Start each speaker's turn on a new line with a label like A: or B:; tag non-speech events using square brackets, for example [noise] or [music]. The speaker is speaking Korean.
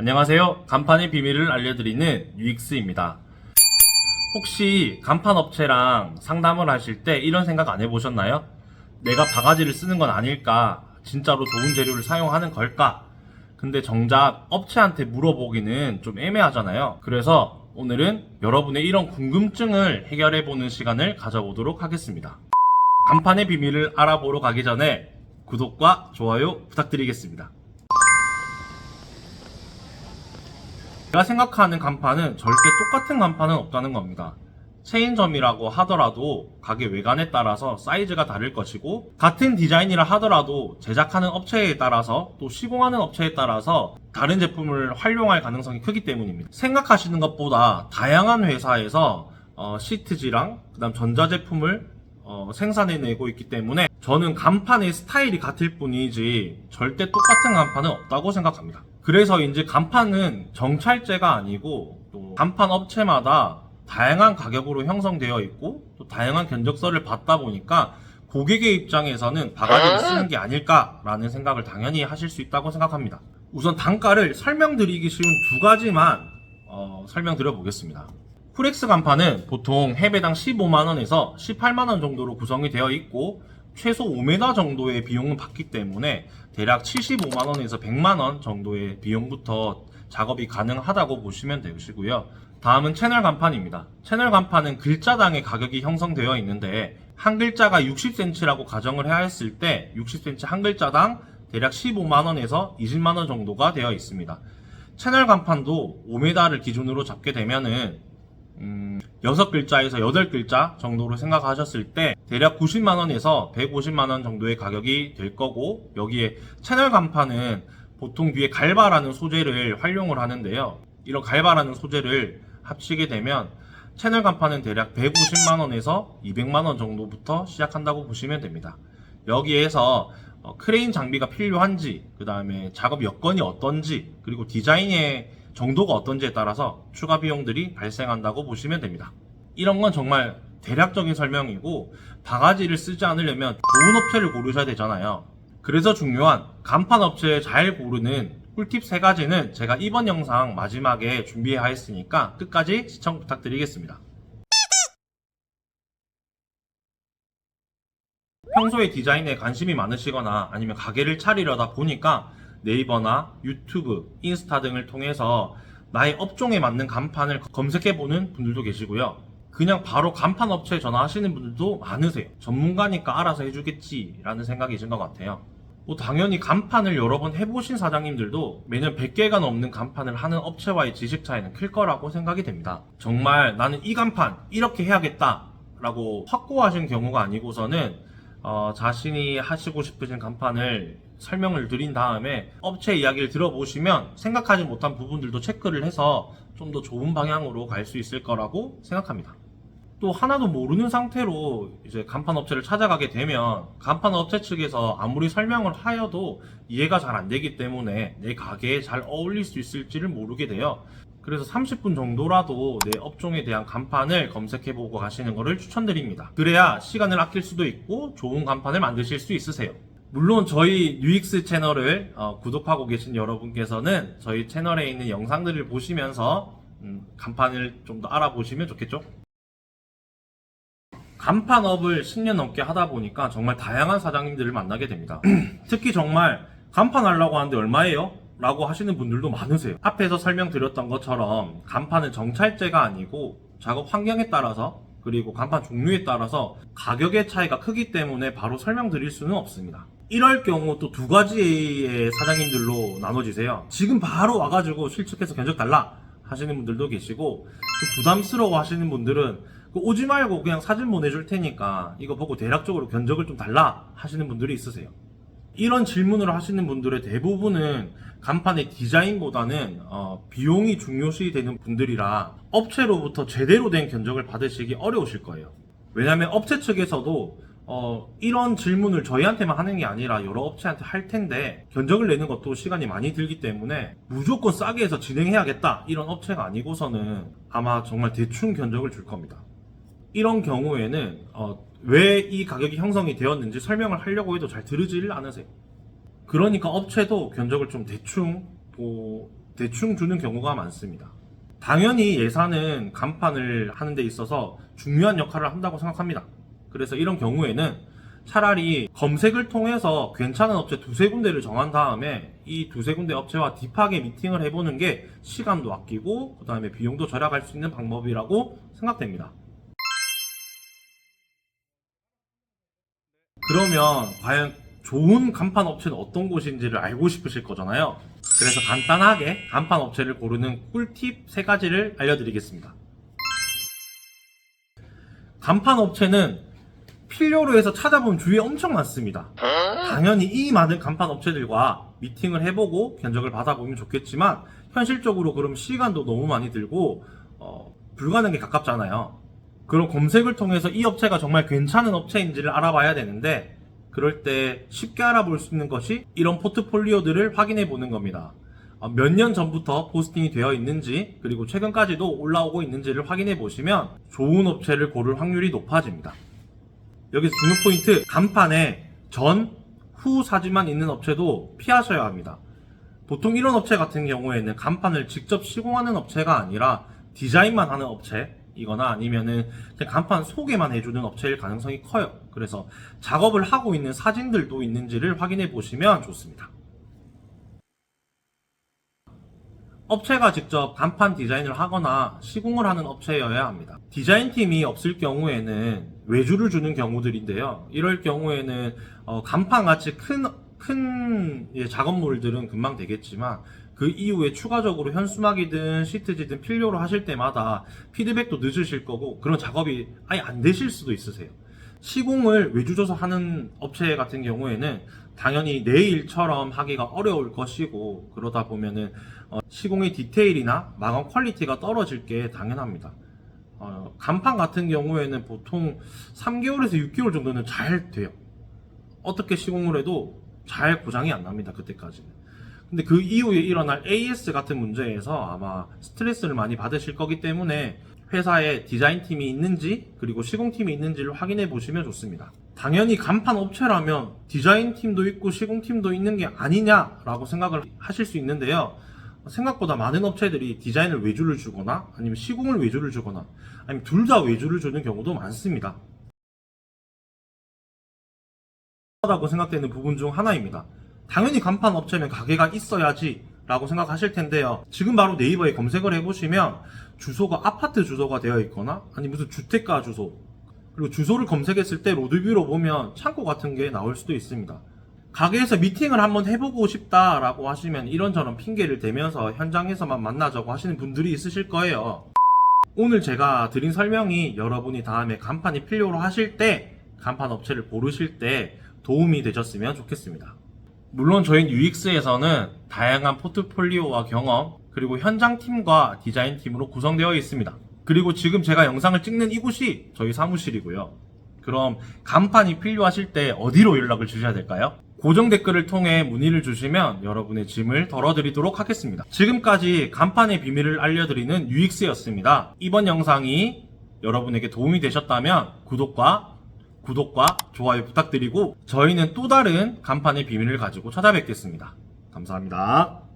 A: 안녕하세요. 간판의 비밀을 알려드리는 UX입니다. 혹시 간판 업체랑 상담을 하실 때 이런 생각 안 해보셨나요? 내가 바가지를 쓰는 건 아닐까? 진짜로 좋은 재료를 사용하는 걸까? 근데 정작 업체한테 물어보기는 좀 애매하잖아요. 그래서 오늘은 여러분의 이런 궁금증을 해결해보는 시간을 가져보도록 하겠습니다. 간판의 비밀을 알아보러 가기 전에 구독과 좋아요 부탁드리겠습니다. 제가 생각하는 간판은 절대 똑같은 간판은 없다는 겁니다. 체인점이라고 하더라도 가게 외관에 따라서 사이즈가 다를 것이고 같은 디자인이라 하더라도 제작하는 업체에 따라서 또 시공하는 업체에 따라서 다른 제품을 활용할 가능성이 크기 때문입니다. 생각하시는 것보다 다양한 회사에서 어, 시트지랑 그다음 전자제품을 어, 생산해내고 있기 때문에 저는 간판의 스타일이 같을 뿐이지 절대 똑같은 간판은 없다고 생각합니다. 그래서 이제 간판은 정찰제가 아니고 또 간판 업체마다 다양한 가격으로 형성되어 있고 또 다양한 견적서를 받다 보니까 고객의 입장에서는 바가지를 쓰는 게 아닐까라는 생각을 당연히 하실 수 있다고 생각합니다. 우선 단가를 설명드리기 쉬운 두 가지만 어, 설명드려 보겠습니다. 프렉스 간판은 보통 해배당 15만원에서 18만원 정도로 구성이 되어 있고 최소 5m 정도의 비용은 받기 때문에 대략 75만원에서 100만원 정도의 비용부터 작업이 가능하다고 보시면 되시고요. 다음은 채널 간판입니다. 채널 간판은 글자당의 가격이 형성되어 있는데 한 글자가 60cm라고 가정을 해야 했을 때 60cm 한 글자당 대략 15만원에서 20만원 정도가 되어 있습니다. 채널 간판도 5m를 기준으로 잡게 되면은 음, 6글자에서 8글자 정도로 생각하셨을 때 대략 90만원에서 150만원 정도의 가격이 될 거고 여기에 채널 간판은 보통 뒤에 갈바라는 소재를 활용을 하는데요. 이런 갈바라는 소재를 합치게 되면 채널 간판은 대략 150만원에서 200만원 정도부터 시작한다고 보시면 됩니다. 여기에서 어, 크레인 장비가 필요한지, 그 다음에 작업 여건이 어떤지, 그리고 디자인의 정도가 어떤지에 따라서 추가 비용들이 발생한다고 보시면 됩니다. 이런 건 정말 대략적인 설명이고 바가지를 쓰지 않으려면 좋은 업체를 고르셔야 되잖아요. 그래서 중요한 간판 업체 잘 고르는 꿀팁 세 가지는 제가 이번 영상 마지막에 준비하였으니까 끝까지 시청 부탁드리겠습니다. 평소에 디자인에 관심이 많으시거나 아니면 가게를 차리려다 보니까 네이버나 유튜브, 인스타 등을 통해서 나의 업종에 맞는 간판을 검색해보는 분들도 계시고요. 그냥 바로 간판 업체에 전화하시는 분들도 많으세요. 전문가니까 알아서 해주겠지라는 생각이 든것 같아요. 뭐 당연히 간판을 여러 번 해보신 사장님들도 매년 100개가 넘는 간판을 하는 업체와의 지식 차이는 클 거라고 생각이 됩니다. 정말 나는 이 간판 이렇게 해야겠다 라고 확고하신 경우가 아니고서는 어, 자신이 하시고 싶으신 간판을 설명을 드린 다음에 업체 이야기를 들어보시면 생각하지 못한 부분들도 체크를 해서 좀 더 좋은 방향으로 갈 수 있을 거라고 생각합니다. 또 하나도 모르는 상태로 이제 간판 업체를 찾아가게 되면 간판 업체 측에서 아무리 설명을 하여도 이해가 잘 안 되기 때문에 내 가게에 잘 어울릴 수 있을지를 모르게 돼요. 그래서 30분 정도라도 내 업종에 대한 간판을 검색해보고 가시는 것을 추천드립니다. 그래야 시간을 아낄 수도 있고 좋은 간판을 만드실 수 있으세요. 물론 저희 뉴익스 채널을 어, 구독하고 계신 여러분께서는 저희 채널에 있는 영상들을 보시면서 음, 간판을 좀 더 알아보시면 좋겠죠? 간판업을 10년 넘게 하다 보니까 정말 다양한 사장님들을 만나게 됩니다. [clears throat] 특히 정말 간판 하려고 하는데 얼마예요? 라고 하시는 분들도 많으세요. 앞에서 설명드렸던 것처럼 간판은 정찰제가 아니고 작업 환경에 따라서 그리고 간판 종류에 따라서 가격의 차이가 크기 때문에 바로 설명드릴 수는 없습니다. 이럴 경우 또 두 가지의 사장님들로 나눠지세요. 지금 바로 와가지고 실측해서 견적 달라 하시는 분들도 계시고 좀 부담스러워 하시는 분들은 그 오지 말고 그냥 사진 보내줄 테니까 이거 보고 대략적으로 견적을 좀 달라 하시는 분들이 있으세요. 이런 질문을 하시는 분들의 대부분은 간판의 디자인보다는 어, 비용이 중요시 되는 분들이라 업체로부터 제대로 된 견적을 받으시기 어려우실 거예요. 왜냐하면 업체 측에서도 어, 이런 질문을 저희한테만 하는 게 아니라 여러 업체한테 할 텐데 견적을 내는 것도 시간이 많이 들기 때문에 무조건 싸게 해서 진행해야겠다 이런 업체가 아니고서는 아마 정말 대충 견적을 줄 겁니다. 이런 경우에는 왜이 가격이 형성이 되었는지 설명을 하려고 해도 잘 들으지를 않으세요. 그러니까 업체도 견적을 좀 대충 보, 대충 주는 경우가 많습니다. 당연히 예산은 간판을 하는 데 있어서 중요한 역할을 한다고 생각합니다. 그래서 이런 경우에는 차라리 검색을 통해서 괜찮은 업체 두세 군데를 정한 다음에 이 두세 군데 업체와 딥하게 미팅을 해보는 게 시간도 아끼고 그 다음에 비용도 절약할 수 있는 방법이라고 생각됩니다. 그러면 과연 좋은 간판 업체는 어떤 곳인지를 알고 싶으실 거잖아요. 그래서 간단하게 간판 업체를 고르는 꿀팁 세 가지를 알려드리겠습니다. 간판 업체는 필요로 해서 찾아보면 주위에 엄청 많습니다. 당연히 이 많은 간판 업체들과 미팅을 해보고 견적을 받아보면 좋겠지만 현실적으로 그럼 시간도 너무 많이 들고 어, 불가능에 가깝잖아요. 그럼 검색을 통해서 이 업체가 정말 괜찮은 업체인지를 알아봐야 되는데 그럴 때 쉽게 알아볼 수 있는 것이 이런 포트폴리오들을 확인해 보는 겁니다. 어, 몇년 전부터 포스팅이 되어 있는지 그리고 최근까지도 올라오고 있는지를 확인해 보시면 좋은 업체를 고를 확률이 높아집니다. 여기서 중요 포인트 간판에 전, 후 사진만 있는 업체도 피하셔야 합니다. 보통 이런 업체 같은 경우에는 간판을 직접 시공하는 업체가 아니라 디자인만 하는 업체이거나 아니면은 간판 소개만 해주는 업체일 가능성이 커요. 그래서 작업을 하고 있는 사진들도 있는지를 확인해 보시면 좋습니다. 업체가 직접 간판 디자인을 하거나 시공을 하는 업체여야 합니다. 디자인팀이 없을 경우에는 외주를 주는 경우들인데요. 이럴 경우에는 어, 간판 같이 큰, 큰 예, 작업물들은 금방 되겠지만 그 이후에 추가적으로 현수막이든 시트지든 필요로 하실 때마다 피드백도 늦으실 거고 그런 작업이 아예 안 되실 수도 있으세요. 시공을 외주줘서 하는 업체 같은 경우에는 당연히 내 일처럼 하기가 어려울 것이고 그러다 보면은 어, 시공의 디테일이나 마감 퀄리티가 떨어질 게 당연합니다. 어, 간판 같은 경우에는 보통 3개월에서 6개월 정도는 잘 돼요. 어떻게 시공을 해도 잘 고장이 안 납니다. 그때까지는. 근데 그 이후에 일어날 AS 같은 문제에서 아마 스트레스를 많이 받으실 거기 때문에 회사에 디자인팀이 있는지 그리고 시공팀이 있는지를 확인해 보시면 좋습니다. 당연히 간판 업체라면 디자인팀도 있고 시공팀도 있는 게 아니냐라고 생각을 하실 수 있는데요. 생각보다 많은 업체들이 디자인을 외주를 주거나 아니면 시공을 외주를 주거나 아니면 둘 다 외주를 주는 경우도 많습니다. 라고 생각되는 부분 중 하나입니다. 당연히 간판 업체는 가게가 있어야지 라고 생각하실 텐데요. 지금 바로 네이버에 검색을 해보시면 주소가 아파트 주소가 되어 있거나 아니 무슨 주택가 주소 그리고 주소를 검색했을 때 로드뷰로 보면 창고 같은 게 나올 수도 있습니다. 가게에서 미팅을 한번 해보고 싶다라고 하시면 이런저런 핑계를 대면서 현장에서만 만나자고 하시는 분들이 있으실 거예요. 오늘 제가 드린 설명이 여러분이 다음에 간판이 필요로 하실 때 간판 업체를 고르실 때 도움이 되셨으면 좋겠습니다. 물론 저희 UX에서는 다양한 포트폴리오와 경험 그리고 현장팀과 디자인팀으로 구성되어 있습니다. 그리고 지금 제가 영상을 찍는 이곳이 저희 사무실이고요. 그럼 간판이 필요하실 때 어디로 연락을 주셔야 될까요? 고정 댓글을 통해 문의를 주시면 여러분의 짐을 덜어드리도록 하겠습니다. 지금까지 간판의 비밀을 알려드리는 UX였습니다. 이번 영상이 여러분에게 도움이 되셨다면 구독과 구독과 좋아요 부탁드리고 저희는 또 다른 간판의 비밀을 가지고 찾아뵙겠습니다. 감사합니다.